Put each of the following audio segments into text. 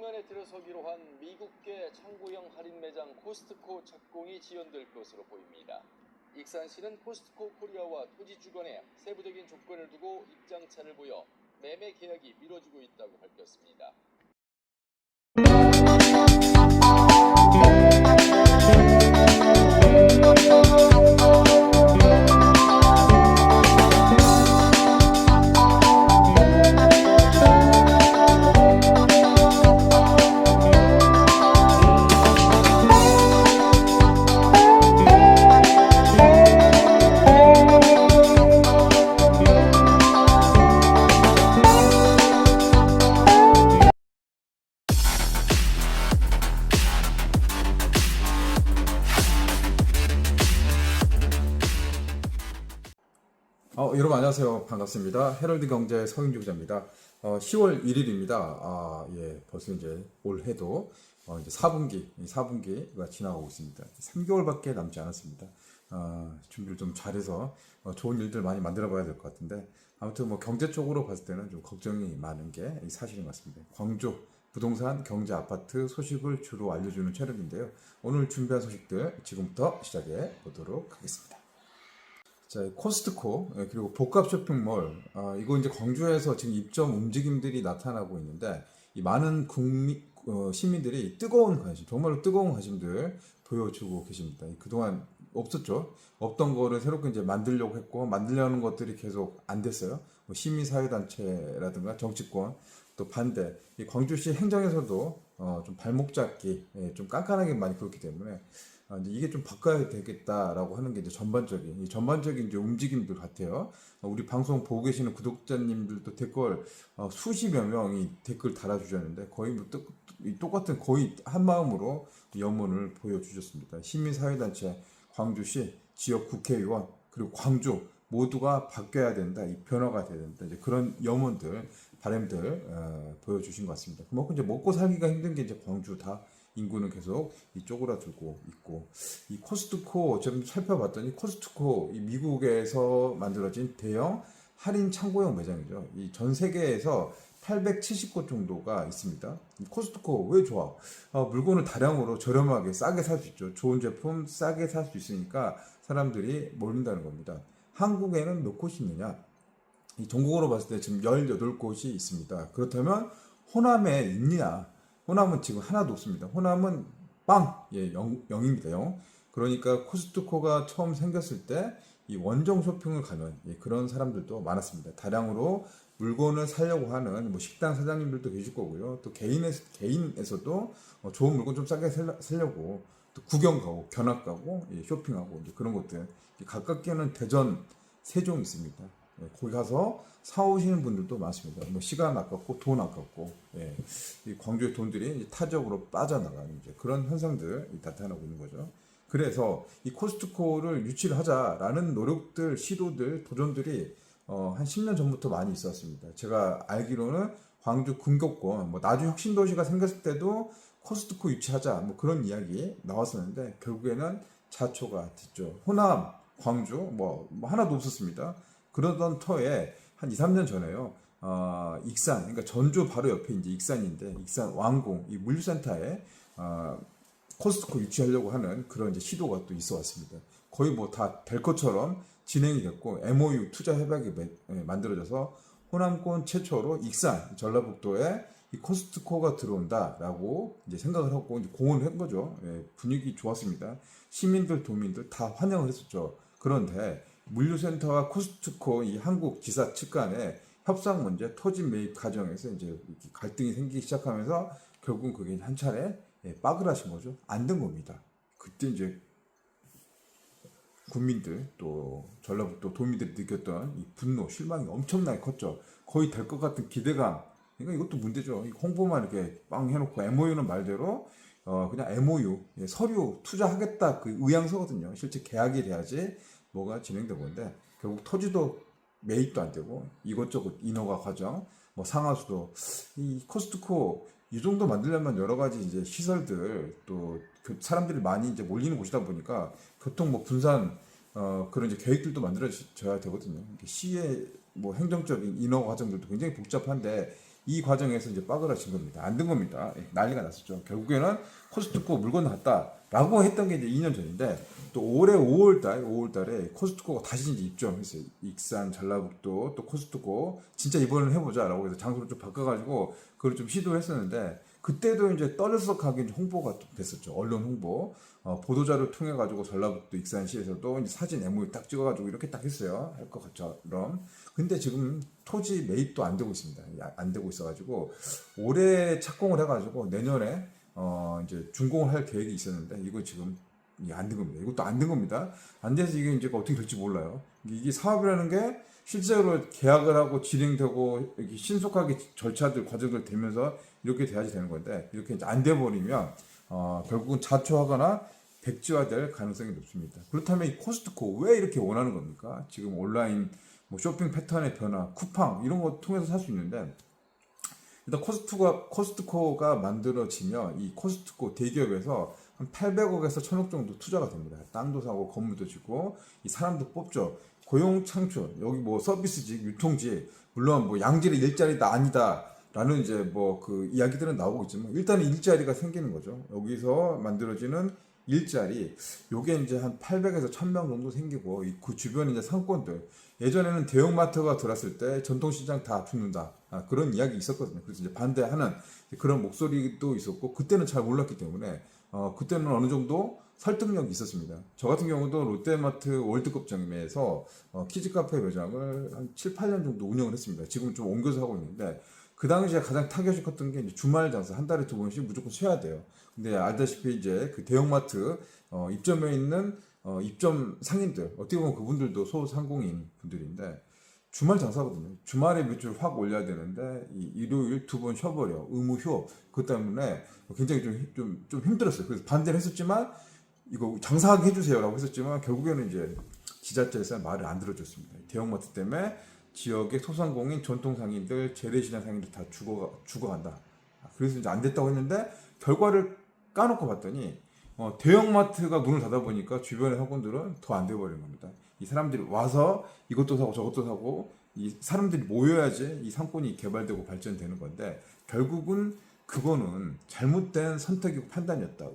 면에 들어서기로 한 미국계 창고형 할인 매장 코스트코 착공이 지연될 것으로 보입니다. 익산시는 코스트코 코리아와 토지 주관에 세부적인 조건을 두고 입장차를 보여 매매 계약이 미뤄지고 있다고 밝혔습니다. 어, 여러분 안녕하세요. 반갑습니다. 헤럴드 경제 서윤주 기자입니다. 어, 10월 1일입니다. 아, 예, 벌써 이제 올해도 어, 이제 4분기, 4분기가 지나가고 있습니다. 3개월밖에 남지 않았습니다. 어, 준비를 좀 잘해서 어, 좋은 일들 많이 만들어 봐야 될 것 같은데 아무튼 뭐 경제 쪽으로 봤을 때는 좀 걱정이 많은 게 사실인 것 같습니다. 광주 부동산 경제 아파트 소식을 주로 알려주는 채널인데요. 오늘 준비한 소식들 지금부터 시작해 보도록 하겠습니다. 자, 코스트코 예, 그리고 복합 쇼핑몰 아, 이거 이제 광주에서 지금 입점 움직임들이 나타나고 있는데 이 많은 국민 어, 시민들이 뜨거운 관심, 정말로 뜨거운 관심들 보여주고 계십니다. 이 그동안 없었죠. 없던 거를 새롭게 이제 만들려고 했고 만들려는 것들이 계속 안 됐어요. 뭐 시민사회단체라든가 정치권 또 반대. 이 광주시 행정에서도 어, 좀 발목 잡기, 예, 좀 깐깐하게 많이 그렇기 때문에 아, 이제 이게 좀 바꿔야 되겠다라고 하는 게 이제 전반적인 이 전반적인 이제 움직임들 같아요. 어, 우리 방송 보고 계시는 구독자님들도 댓글 어, 수십여 명이 댓글 달아주셨는데 거의 뭐 똑, 이 똑같은 거의 한 마음으로 염원을 보여주셨습니다. 시민사회단체, 광주시 지역 국회의원 그리고 광주 모두가 바뀌어야 된다, 이 변화가 돼야 된다. 이제 그런 염원들, 바람들 어, 보여주신 것 같습니다. 그만큼 이제 먹고 살기가 힘든 게 이제 광주 다 인구는 계속 이 쪼그라들고 있고 이 코스트코 좀 살펴봤더니 코스트코 이 미국에서 만들어진 대형 할인 창고형 매장이죠. 이 전 세계에서 870곳 정도가 있습니다. 이 코스트코 왜 좋아? 어, 물건을 다량으로 저렴하게 싸게 살 수 있죠. 좋은 제품 싸게 살 수 있으니까 사람들이 몰린다는 겁니다. 한국에는 몇 곳이 있느냐? 이 전국으로 봤을 때 지금 18곳이 있습니다. 그렇다면 호남에 있느냐? 호남은 지금 하나도 없습니다. 호남은 빵! 예, 0, 0입니다. 0. 그러니까 코스트코가 처음 생겼을 때 이 원정 쇼핑을 가는 예, 그런 사람들도 많았습니다. 다량으로 물건을 사려고 하는 뭐 식당 사장님들도 계실 거고요. 또 개인에서, 개인에서도 어, 좋은 물건 좀 싸게 살려, 살려고 또 구경 가고 견학 가고 예, 쇼핑하고 그런 것들 가깝게는 대전 세종 있습니다. 예, 거기 가서 사오시는 분들도 많습니다. 뭐 시간 아깝고 돈 아깝고 예, 이 광주의 돈들이 타적으로 빠져나가는 이제 그런 현상들 나타나고 있는 거죠. 그래서 이 코스트코를 유치를 하자라는 노력들, 시도들, 도전들이 어, 한 10년 전부터 많이 있었습니다. 제가 알기로는 광주 근교권, 뭐 나주 혁신도시가 생겼을 때도 코스트코 유치하자, 뭐 그런 이야기 나왔었는데 결국에는 자초가 됐죠. 호남, 광주, 뭐, 뭐 하나도 없었습니다. 그러던 터에 한 2, 3년 전에요. 어, 익산, 그러니까 전주 바로 옆에 이제 익산인데, 익산 왕궁, 이 물류센터에, 어, 코스트코 유치하려고 하는 그런 이제 시도가 또 있어 왔습니다. 거의 뭐 다 될 것처럼 진행이 됐고, MOU 투자 협약이 매- 예, 만들어져서 호남권 최초로 익산, 전라북도에 이 코스트코가 들어온다라고 이제 생각을 하고 이제 공헌을 한 거죠. 예, 분위기 좋았습니다. 시민들, 도민들 다 환영을 했었죠. 그런데 물류센터와 코스트코 이 한국 지사 측 간에 협상 문제, 토지 매입 과정에서 이제 갈등이 생기기 시작하면서 결국 그게 한 차례 예, 빠그라신 거죠. 안 된 겁니다. 그때 이제 국민들 또 전라북도 도민들이 느꼈던 이 분노, 실망이 엄청나게 컸죠. 거의 될 것 같은 기대감. 그러니까 이것도 문제죠. 이 홍보만 이렇게 빵 해놓고 MOU는 말대로 어 그냥 MOU 예, 서류 투자하겠다 그 의향서거든요. 실제 계약이 돼야지 뭐가 진행된 건데 결국 토지도 매입도 안 되고 이것저것 인허가 과정, 뭐 상하수도 이 코스트코 이 정도 만들려면 여러 가지 이제 시설들 또그 사람들이 많이 이제 몰리는 곳이다 보니까 교통 뭐 분산 어 그런 이제 계획들도 만들어져야 되거든요. 시의 뭐 행정적인 인허 과정들도 굉장히 복잡한데 이 과정에서 이제 빠그라진 겁니다. 안 된 겁니다. 예, 난리가 났었죠. 결국에는 코스트코 물건 났다라고 했던 게 이제 2년 전인데 또 올해 5월 달 5월 달에 코스트코가 다시 이제 입점했어요. 익산, 전라북도 또 코스트코 진짜 이번엔 해보자라고 해서 장소를 좀 바꿔가지고 그걸 좀 시도했었는데 그때도 이제 이제 홍보가 좀 됐었죠. 언론 홍보. 어, 보도자료 통해 가지고 전라북도 익산시에서도 이제 사진 MOU 딱 찍어 가지고 이렇게 딱 했어요. 할 것 같처럼. 근데 지금 토지 매입도 안 되고 있습니다. 야- 안 되고 있어 가지고 올해 착공을 해 가지고 내년에 어 이제 준공을 할 계획이 있었는데 이거 지금 안 된 겁니다. 이것도 안 된 겁니다. 안 돼서 이게 이제 어떻게 될지 몰라요. 이게 사업이라는 게 실제로 계약을 하고 진행되고 이렇게 신속하게 절차들 과정들 되면서 이렇게 돼야지 되는 건데 이렇게 안 돼 버리면 어 결국은 자초하거나 백지화될 가능성이 높습니다. 그렇다면 이 코스트코 왜 이렇게 원하는 겁니까? 지금 온라인 뭐 쇼핑 패턴의 변화, 쿠팡 이런 거 통해서 살 수 있는데 일단 코스트코가 코스트코가 만들어지면 이 코스트코 대기업에서 한 800억에서 1000억 정도 투자가 됩니다. 땅도 사고 건물도 짓고 이 사람도 뽑죠. 고용 창출 여기 뭐 서비스직, 유통직 물론 뭐 양질의 일자리다 아니다 라는 이제 뭐 그 이야기들은 나오고 있지만 일단 일자리가 생기는 거죠. 여기서 만들어지는 일자리 요게 이제 한 800에서 1000명 정도 생기고 이그 주변 이제 상권들 예전에는 대형마트가 들어왔을 때 전통시장 다 죽는다 아, 그런 이야기 있었거든요. 그래서 이제 반대하는 그런 목소리도 있었고 그때는 잘 몰랐기 때문에 어, 그때는 어느 정도 설득력이 있었습니다. 저 같은 경우도 롯데마트 월드컵 장면에서 어, 키즈카페 매장을 한 7, 8년 정도 운영을 했습니다. 지금 좀 옮겨서 하고 있는데 그 당시에 가장 타격이 컸던 게 주말 장사 한 달에 두 번씩 무조건 쉬어야 돼요. 근데 알다시피 이제 그 대형마트 어, 입점에 있는 어, 입점 상인들 어떻게 보면 그분들도 소상공인 분들인데 주말 장사거든요. 주말에 매출 확 올려야 되는데 이 일요일 두 번 쉬어버려 의무 휴업 그것 때문에 굉장히 좀, 좀, 좀 힘들었어요. 그래서 반대를 했었지만 이거 장사하게 해주세요라고 했었지만 결국에는 이제 지자체에서 말을 안 들어줬습니다. 대형마트 때문에 지역의 소상공인 전통 상인들 재래시장 상인들 다 죽어 죽어간다. 그래서 이제 안 됐다고 했는데 결과를 까놓고 봤더니 어, 대형마트가 문을 닫아 보니까 주변의 상권들은 더 안 돼버리는 겁니다. 이 사람들이 와서 이것도 사고 저것도 사고 이 사람들이 모여야지 이 상권이 개발되고 발전되는 건데 결국은 그거는 잘못된 선택이고 판단이었다.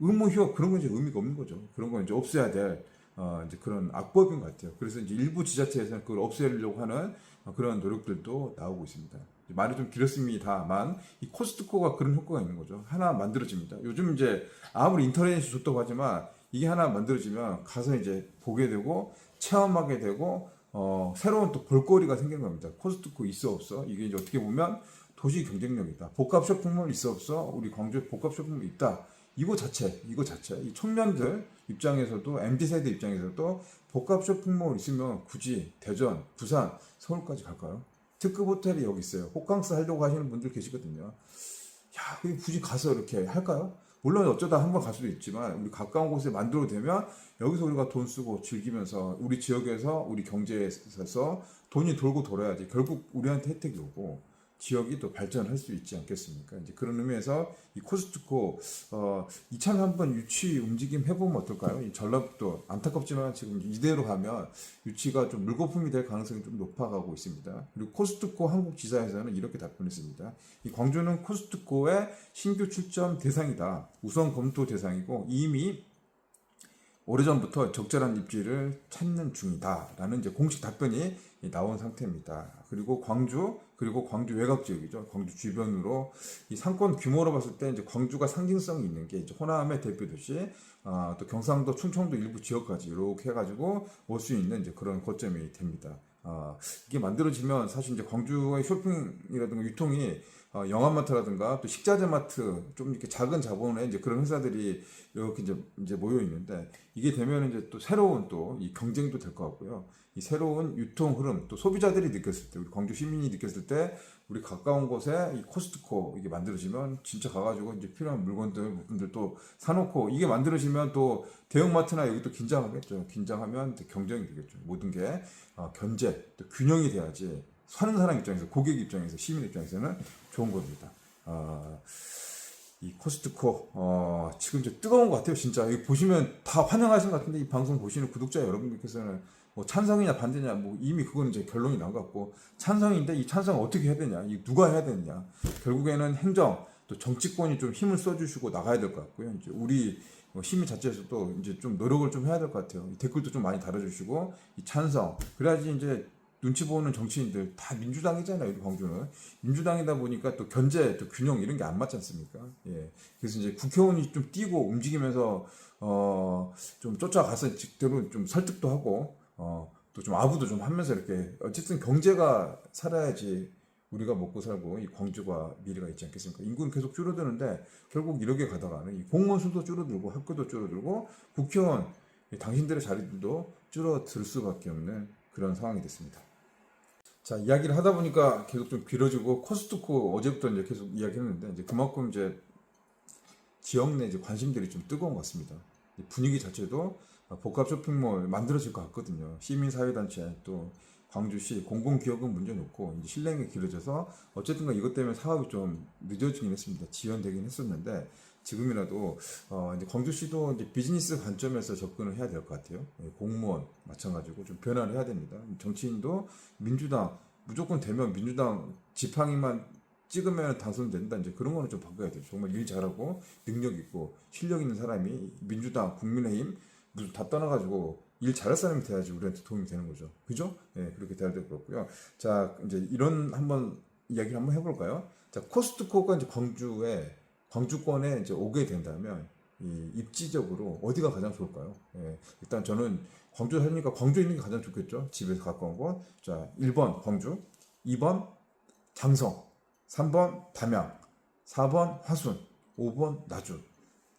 의무 휴업 그런 건 이제 의미가 없는 거죠. 그런 건 이제 없애야 될 어, 이제 그런 악법인 것 같아요. 그래서 이제 일부 지자체에서는 그걸 없애려고 하는 어, 그런 노력들도 나오고 있습니다. 말이 좀 길었습니다만 이 코스트코가 그런 효과가 있는 거죠. 하나 만들어집니다. 요즘 이제 아무리 인터넷이 좋다고 하지만 이게 하나 만들어지면 가서 이제 보게 되고 체험하게 되고 어, 새로운 또 볼거리가 생기는 겁니다. 코스트코 있어 없어 이게 이제 어떻게 보면 도시 경쟁력이다. 복합 쇼핑몰 있어 없어 우리 광주에 복합 쇼핑몰 있다. 이거 자체 이거 자체 이 청년들 입장에서도 MZ 세대 입장에서도 복합 쇼핑몰 있으면 굳이 대전, 부산, 서울까지 갈까요? 특급 호텔이 여기 있어요. 호캉스 하려고 하시는 분들 계시거든요. 야, 굳이 가서 이렇게 할까요? 물론 어쩌다 한 번 갈 수도 있지만 우리 가까운 곳에 만들어도 되면 여기서 우리가 돈 쓰고 즐기면서 우리 지역에서 우리 경제에서 돈이 돌고 돌아야지 결국 우리한테 혜택이 오고 지역이 또 발전할 수 있지 않겠습니까? 이제 그런 의미에서 이 코스트코 어, 이차는 한번 유치 움직임 해보면 어떨까요? 이 전라북도 안타깝지만 지금 이대로 가면 유치가 좀 물거품이 될 가능성이 좀 높아가고 있습니다. 그리고 코스트코 한국 지사에서는 이렇게 답변했습니다. 이 광주는 코스트코의 신규 출점 대상이다. 우선 검토 대상이고 이미 오래전부터 적절한 입지를 찾는 중이다라는 이제 공식 답변이 나온 상태입니다. 그리고 광주 그리고 광주 외곽 지역이죠. 광주 주변으로 이 상권 규모로 봤을 때 이제 광주가 상징성이 있는 게 이제 호남의 대표 도시, 아, 또 경상도, 충청도 일부 지역까지 이렇게 해가지고 올 수 있는 이제 그런 거점이 됩니다. 아, 이게 만들어지면 사실 이제 광주의 쇼핑이라든가 유통이 어, 영화마트라든가 또 식자재 마트 좀 이렇게 작은 자본의 이제 그런 회사들이 이렇게 이제 이제 모여 있는데 이게 되면 이제 또 새로운 또 이 경쟁도 될 것 같고요. 이 새로운 유통 흐름 또 소비자들이 느꼈을 때 우리 광주 시민이 느꼈을 때 우리 가까운 곳에 이 코스트코 이게 만들어지면 진짜 가가지고 이제 필요한 물건들 물품들 또 사놓고 이게 만들어지면 또 대형마트나 여기 또 긴장하겠죠. 긴장하면 또 경쟁이 되겠죠. 모든 게 어, 견제 또 균형이 돼야지 사는 사람 입장에서 고객 입장에서 시민 입장에서는 좋은 겁니다. 어, 이 코스트코 어, 지금 이제 뜨거운 것 같아요 진짜. 이거 보시면 다 환영하신 것 같은데 이 방송 보시는 구독자 여러분들께서는 뭐 찬성이냐 반대냐 뭐 이미 그거는 이제 결론이 같고 찬성인데 이 찬성을 어떻게 해야 되냐 이 누가 해야 되느냐. 결국에는 행정 또 정치권이 좀 힘을 써주시고 나가야 될 것 같고요. 이제 우리 뭐 시민 자체에서도 이제 좀 노력을 좀 해야 될 것 같아요. 이 댓글도 좀 많이 달아주시고 이 찬성. 그래야지 이제 눈치 보는 정치인들 다 민주당이잖아요 광주는 민주당이다 보니까 또 견제 또 균형 이런 게 안 맞지 않습니까 예 그래서 이제 국회의원이 좀 뛰고 움직이면서 어 좀 쫓아가서 직대로 좀 설득도 하고 어 또 좀 아부도 좀 하면서 이렇게 어쨌든 경제가 살아야지 우리가 먹고 살고 이 광주가 미래가 있지 않겠습니까? 인구는 계속 줄어드는데 결국 이렇게 가다가는 이 공무원 수도 줄어들고 학교도 줄어들고 국회의원 이 당신들의 자리들도 줄어들 수밖에 없는 그런 상황이 됐습니다. 자 이야기를 하다 보니까 계속 좀 길어지고 코스트코 어제부터 이제 계속 이야기했는데 이제 그만큼 이제 지역 내 이제 관심들이 좀 뜨거운 것 같습니다. 이 분위기 자체도 복합 쇼핑몰 만들어질 것 같거든요. 시민사회단체 또 광주시 공공기업은 문제 놓고 이제 실행이 길어져서 어쨌든가 이것 때문에 사업이 좀 늦어지긴 했습니다. 지연되긴 했었는데 지금이라도 어 이제 광주시도 이제 비즈니스 관점에서 접근을 해야 될 것 같아요. 예, 공무원 마찬가지고 좀 변화를 해야 됩니다. 정치인도 민주당 무조건 되면 민주당 지팡이만 찍으면 당선된다 이제 그런 거는 좀 바꿔야 돼요. 정말 일 잘하고 능력 있고 실력 있는 사람이 민주당 국민의힘 무슨 다 떠나가지고 일 잘할 사람이 돼야지 우리한테 도움이 되는 거죠. 그죠? 예, 그렇게 돼야 될 것 같고요. 자, 이제 이런 한번 이야기를 한번 해볼까요? 자, 코스트코가 이제 광주에, 광주권에 이제 오게 된다면, 이 입지적으로 어디가 가장 좋을까요? 예, 일단 저는 광주 살니까 광주에 있는 게 가장 좋겠죠? 집에서 가까운 곳. 자, 1번 광주, 2번 장성, 3번 담양, 4번 화순, 5번 나주.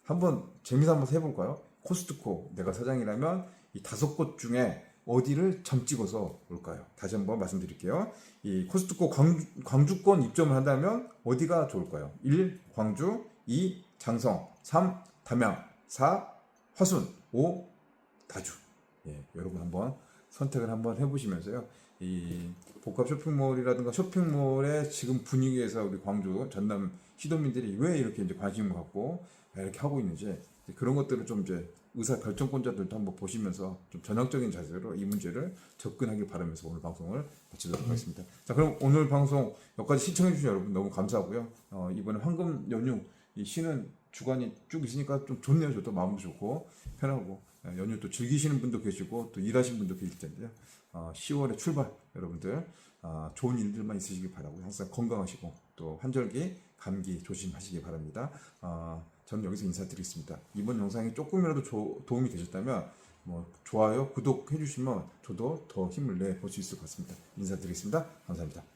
한번 한번 해볼까요? 코스트코 내가 사장이라면 이 다섯 곳 중에 어디를 점 찍어서 올까요? 다시 한번 말씀드릴게요. 이 코스트코 광주, 광주 권 입점을 한다면 어디가 좋을까요? 1. 광주 2. 장성 3. 담양 4. 화순 5. 다주 예, 여러분 한번 선택을 한번 해보시면서요. 이 복합 쇼핑몰이라든가 쇼핑몰의 지금 분위기에서 우리 광주 전남 시도민들이 왜 이렇게 이제 관심을 갖고 이렇게 하고 있는지 그런 것들을 좀 이제 의사 결정권자들도 한번 보시면서 좀 전향적인 자세로 이 문제를 접근하길 바라면서 오늘 방송을 마치도록 하겠습니다. 자, 그럼 오늘 방송 여기까지 시청해주신 여러분 너무 감사하고요. 어, 이번에 황금 연휴 이 쉬는 주간이 쭉 있으니까 좀 좋네요. 저도 마음도 좋고 편하고 어, 연휴 또 즐기시는 분도 계시고 또 일하시는 분도 계실 텐데요. 어, 10월의 출발 여러분들 어, 좋은 일들만 있으시길 바라고 항상 건강하시고 또 환절기 감기 조심하시기 바랍니다. 어, 저는 여기서 인사드리겠습니다. 이번 영상이 조금이라도 조- 도움이 되셨다면 뭐 좋아요, 구독 해 주시면 저도 더 힘을 내 볼 수 있을 것 같습니다. 인사드리겠습니다. 감사합니다.